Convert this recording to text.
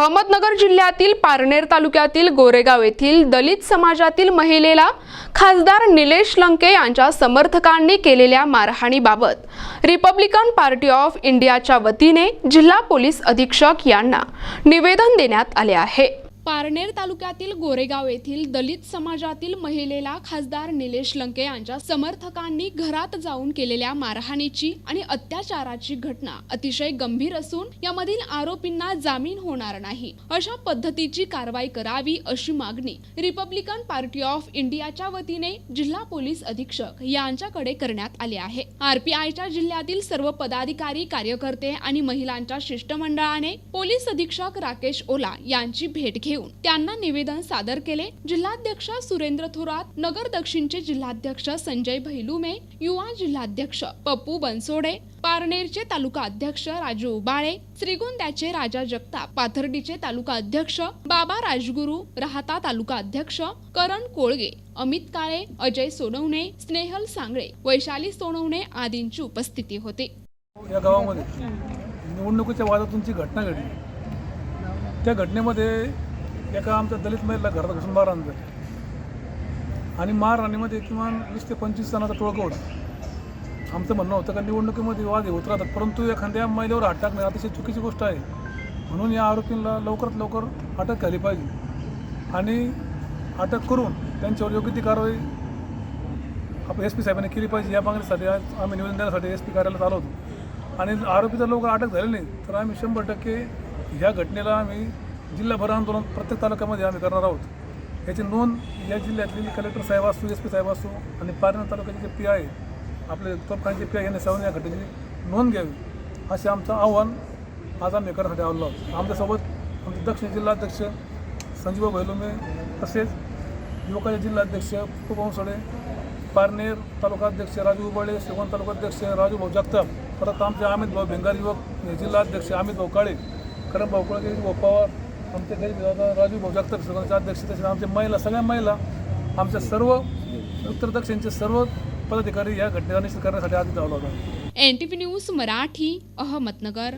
अहमदनगर जिल्ह्यातील पारनेर तालुक्यातील गोरेगाव येथील दलित समाजातील महिलेला खासदार निलेश लंके यांच्या समर्थकांनी केलेल्या मारहाणीबाबत रिपब्लिकन पार्टी ऑफ इंडियाच्या वतीने जिल्हा पोलीस अधीक्षक यांना निवेदन देण्यात आले आहे. पारनेर तालुक्यातील गोरेगाव येथील दलित समाजातील महिलेला खासदार निलेश लंके यांच्या समर्थकांनी घरात जाऊन केलेल्या मारहाणीची आणि अत्याचाराची घटना अतिशय गंभीर असून यामधील आरोपींना जामीन होणार नाही. अशा पद्धतीची कारवाई करावी अशी मागणी रिपब्लिकन पार्टी ऑफ इंडियाच्या वतीने जिल्हा पोलीस अधीक्षक यांच्याकडे करण्यात आली आहे. आरपीआयच्या जिल्ह्यातील सर्व पदाधिकारी कार्यकर्ते आणि महिलांच्या शिष्टमंडळाने पोलीस अधीक्षक राकेश ओला यांची भेट घेऊन त्यांना निवेदन सादर केले. जिल्हाध्यक्ष सुरेंद्र थोरात नगर दक्षिणचे जिल्हाध्यक्ष संजय भैलुमे युवा जिल्हाध्यक्ष पप्पू बनसोडे पारनेरचे तालुका अध्यक्ष राजू उबाळे श्रीगोंद्याचे राजा जगताप पाथर्डीचे तालुका अध्यक्ष बाबा राजगुरू राहता तालुका अध्यक्ष करण कोळगे अमित काळे अजय सोनवणे स्नेहल सांगळे वैशाली सोनवणे आदींची उपस्थिती होती. या गावामध्ये निवडणुकीच्या वादातून घटना घडली त्या घटनेमध्ये एका आमच्या दलित महिलेला घरात घुसून मारहाण झाली. आणि मारहाणीमध्ये किमान वीस ते पंचवीस जणांचा टोळकं होतं. आमचं म्हणणं होतं का निवडणुकीमध्ये वाद होत राहतात परंतु एखाद्या महिलेवर हात टाकणे अतिशय चुकीची गोष्ट आहे. म्हणून या आरोपींना लवकरात लवकर अटक झाली पाहिजे. आणि अटक करून त्यांच्यावर योग्य ती कारवाई आपण एस पी साहेबांनी केली पाहिजे या मागणीसाठी आज आम्ही निवेदन देण्यासाठी एस पी कार्यालयात आलो होतो. आणि आरोपी जर लवकर अटक झाले नाही तर आम्ही शंभर टक्के ह्या घटनेला आम्ही जिल्हाभर आंदोलन प्रत्येक तालुक्यामध्ये आम्ही करणार आहोत. याची नोंद या जिल्ह्यातील कलेक्टर साहेब असो एस पी साहेब असो आणि पारनेर तालुक्याचे जे पी आहे आपले तोफखानचे पी आय यांनी सर्वांनी या घटनेची नोंद घ्यावी असे आमचं आव्हान आज आम्ही करण्यासाठी आलो आहोत. आमच्यासोबत आमचे दक्षिण जिल्हाध्यक्ष संजीव भैलोमे तसेच युवकाचे जिल्हाध्यक्ष कुपवंसडे पारनेर तालुकाध्यक्ष राजू उबाळे शेवण तालुकाध्यक्ष राजू भाऊ जगताप परत आमचे अमित भाऊ भिंगार युवक जिल्हाध्यक्ष अमित भाऊ काळे करण भाऊ कुळके भाऊ पवार आमचे गरीब राजू भाऊ जगताप सगळ्यांचे अध्यक्ष आमच्या महिला सगळ्या महिला आमच्या सर्व उत्तर दक्षिणचे सर्व पदाधिकारी या घटनेचा निश्चित करण्यासाठी आधी धावला होता. N T V news Marathi Ahmednagar.